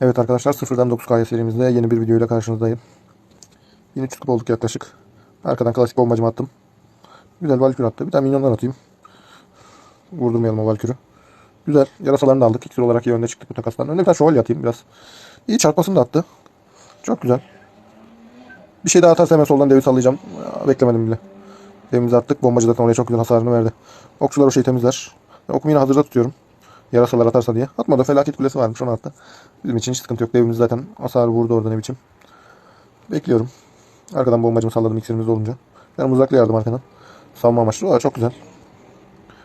Evet arkadaşlar sıfırdan 9K serimizde yeni bir videoyla karşınızdayım. Yine çıkıp olduk yaklaşık. Arkadan klasik bombacımı attım. Güzel valkür attı. Bir tane minyondan atayım. Vurdurmayalım o valkürü. Güzel. Yarasalarını da aldık. İksir olarak iyi önde çıktık bu takastan. Önde bir tane şövalye atayım biraz. İyi çarpmasını da attı. Çok güzel. Bir şey daha atarsa hemen soldan devi sallayacağım. Aa, Beklemedim bile. Devimizi attık. Bombacı zaten oraya çok güzel hasarını verdi. Okçular o şeyi temizler. Ben okumu yine hazırda tutuyorum. Yarasalar atarsa diye. Atmadı. Felaket kulesi varmış onu attı. Bizim için hiç sıkıntı yok. Devimiz zaten hasar vurdu orada ne biçim. Bekliyorum. Arkadan bombacımı salladım iksirimiz olunca. Yani mızrakla yardım arkadan. Savunma amaçlı. Aa, çok güzel.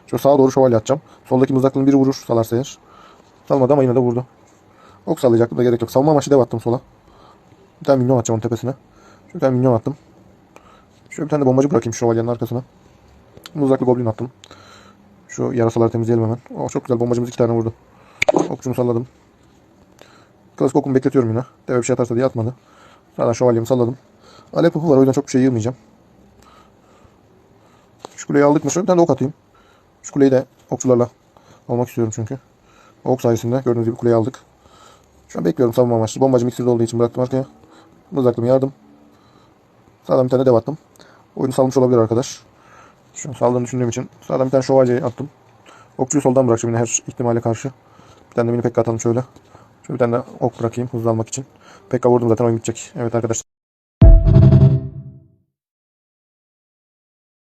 Şu sağa doğru şövalye atacağım. Soldaki mızraklının biri vurur salarsa eğer. Salmadı ama yine de vurdu. Ok sallayacaktım da gerek yok. Savunma amaçlı dev attım sola. Bir tane minyon atacağım onun tepesine. Şöyle bir tane minyon attım. Şöyle bir tane de bombacı bırakayım şu şövalyenin arkasına. Mızraklı goblin attım. Şu yarasaları temizleyelim hemen. Oh, çok güzel bombacımız iki tane vurdu. Okçumu salladım. Klasik okumu bekletiyorum yine. Deve bir şey atarsa diye atmadı. Sağdan şövalyemi salladım. Alep pupu var o yüzden çok bir şey yığmayacağım. Şu kuleyi aldık mı? Şöyle bir tane de ok atayım. Şu kuleyi de okçularla almak istiyorum çünkü. Ok sayesinde gördüğünüz gibi kuleyi aldık. Şu an bekliyorum savunma amaçlı. Bombacım iksirde olduğu için bıraktım arkaya. Mızraklım yardım. Sağdan bir tane dev attım. Oyunu salmış olabilir arkadaş. Şu an saldığını düşündüğüm için. Sağdan bir tane şövalye attım. Okçuyu soldan bırakacağım yine her ihtimale karşı. Bir tane de mini pekka atalım şöyle. Şöyle bir tane de ok bırakayım hızlı almak için. Pekka vurdum zaten oyun bitecek. Evet arkadaşlar.